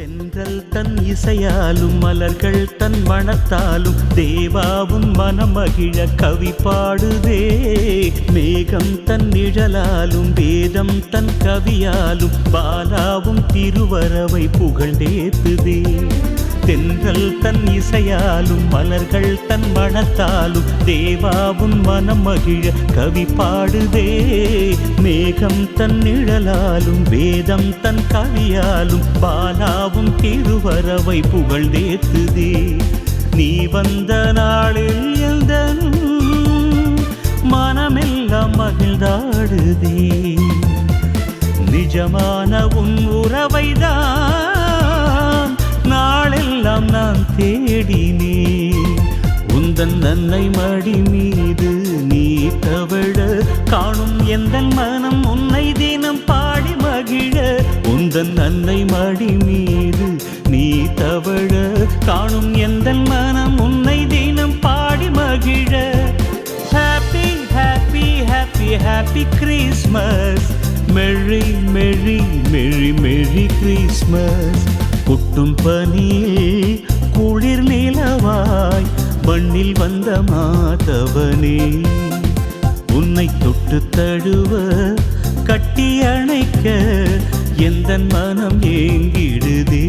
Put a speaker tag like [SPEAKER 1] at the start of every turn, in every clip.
[SPEAKER 1] தென்றல் தன் இசையாலும் மலர்கள் தன் மனத்தாலும் தேவாவும் மனமகிழ கவி பாடுதே. மேகம் தன் நிழலாலும் வேதம் தன் கவியாலும் பாலாவும் திருவரவை புகழ்ந்தேத்துதே தென்றல் தன் இசையாலும் மலர்கள் தன் மனத்தாலும் தேவாவும் மனம் மகிழ கவி பாடுதே. மேகம் தன் நிழலாலும் வேதம் தன் கவியாலும் பாலாவும் திருவரவை புகழ்ந்தேத்துதே. நீ வந்த நாளில் எந்தனும் மனமெல்லாம் மகிழ்ந்தாடுதே. நிஜமான உன் உறவைதான் தன் நன்னை மடி மீது நீ தவழ. காணும் எந்த மனம் உன்னை தினம் பாடி மகிழ. உந்தன் நன்னை மடி மீது நீ தவழ. காணும் எந்த மனம் உன்னை தினம் பாடி மகிழ. Happy happy happy happy Christmas merry merry merry மெரி கிறிஸ்மஸ் கொட்டும் பனியில் குளிர் நிலவாய். மண்ணில் வந்த மாதவனே உன்னை தொட்டு தழுவ கட்டி அணைக்க எந்த மனம் ஏங்கிடுதே.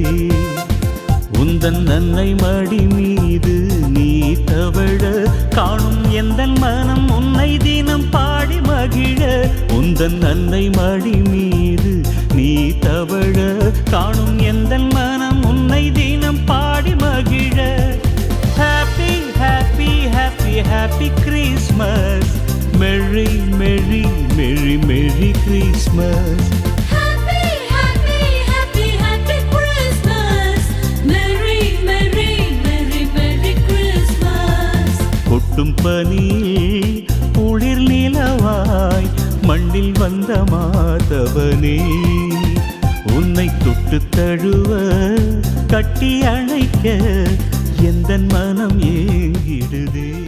[SPEAKER 1] உந்தன் நன்னை மடி மீது நீ தவழ காணும் எந்த மனம் உன்னை தினம் பாடி மகிழ. உந்தன் நன்னை மடி மீது happy happy Christmas merry merry merry மெரி கிறிஸ்மஸ். கொட்டும் பனியில் குளிர் நிலவாய் மண்ணில் வந்த மாதவனே. உன்னை தொட்டு தழுவ கட்டி அணைக்க எந்த மனம் ஏங்கிடுதே.